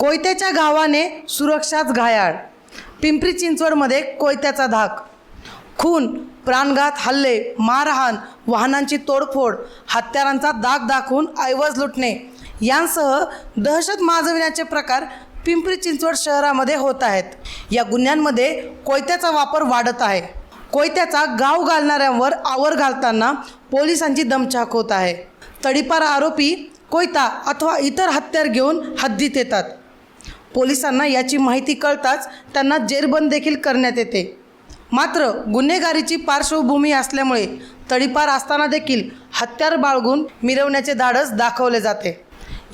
कोयत्याच्या गावाने सुरक्षाच घायाळ. पिंपरी चिंचवडमध्ये कोयत्याचा धाक. खून प्राणघात हल्ले मारहाण वाहनांची तोडफोड हत्यारांचा दाग दाखवून ऐवज लुटणे यांसह दहशत माजविण्याचे प्रकार पिंपरी चिंचवड शहरामध्ये होत आहेत. या गुन्ह्यांमध्ये कोयत्याचा वापर वाढत आहे. कोयत्याचा गाव घालणाऱ्यांवर आवर घालताना पोलिसांची दमछाक होत आहे. तडीपार आरोपी कोयता अथवा इतर हत्यार घेऊन हद्दीत येतात. पोलिसांना याची माहिती कळताच त्यांना जेरबंद देखील करण्यात येते. मात्र गुन्हेगारीची पार्श्वभूमी असल्यामुळे तडीपार असताना देखील हत्यार बाळगून मिरवण्याचे धाडस दाखवले जाते.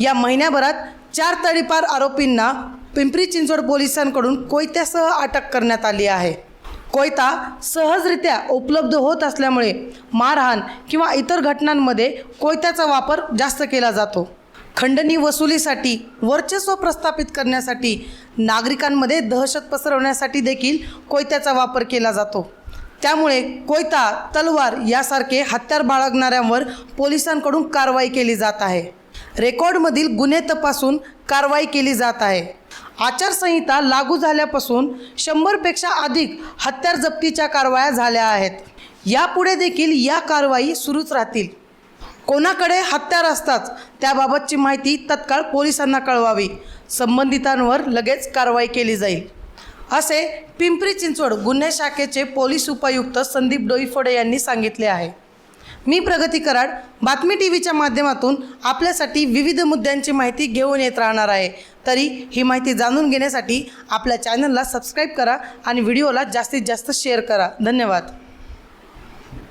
या महिन्याभरात चार तडीपार आरोपींना पिंपरी चिंचवड पोलिसांकडून कोयत्यासह अटक करण्यात आली आहे. कोयता सहजरित्या उपलब्ध होत असल्यामुळे मारहाण किंवा इतर घटनांमध्ये कोयत्याचा वापर जास्त केला जातो. खंडणी वसुलीसाठी वर्चस्व प्रस्थापित करण्यासाठी नागरिकांमध्ये दहशत पसरवण्यासाठी देखील कोयत्याचा वापर केला जातो. त्यामुळे कोयता तलवार यासारखे हत्यार बाळगणाऱ्यांवर पोलिसांकडून कारवाई केली जात आहे. रेकॉर्डमधील गुन्हे तपासून कारवाई केली जात आहे. आचारसंहिता लागू झाल्यापासून शंभरपेक्षा अधिक हत्यार जप्तीच्या कारवाया झाल्या आहेत. यापुढे देखील या कारवाई सुरूच राहतील. कोणाकडे हत्यार असताच त्याबाबतची माहिती तत्काळ पोलिसांना कळवावी. संबंधितांवर लगेच कारवाई केली जाईल. असे पिंपरी चिंचवड गुन्हे शाखेचे पोलीस उपायुक्त संदीप डोईफोडे यांनी सांगितले आहे. मी प्रगती कराड बातमी टी व्हीच्या माध्यमातून आपल्यासाठी विविध मुद्द्यांची माहिती घेऊन येत राहणार आहे. तरी ही माहिती जाणून घेण्यासाठी आपल्या चॅनलला सबस्क्राईब करा आणि व्हिडिओला जास्तीत जास्त शेअर करा. धन्यवाद.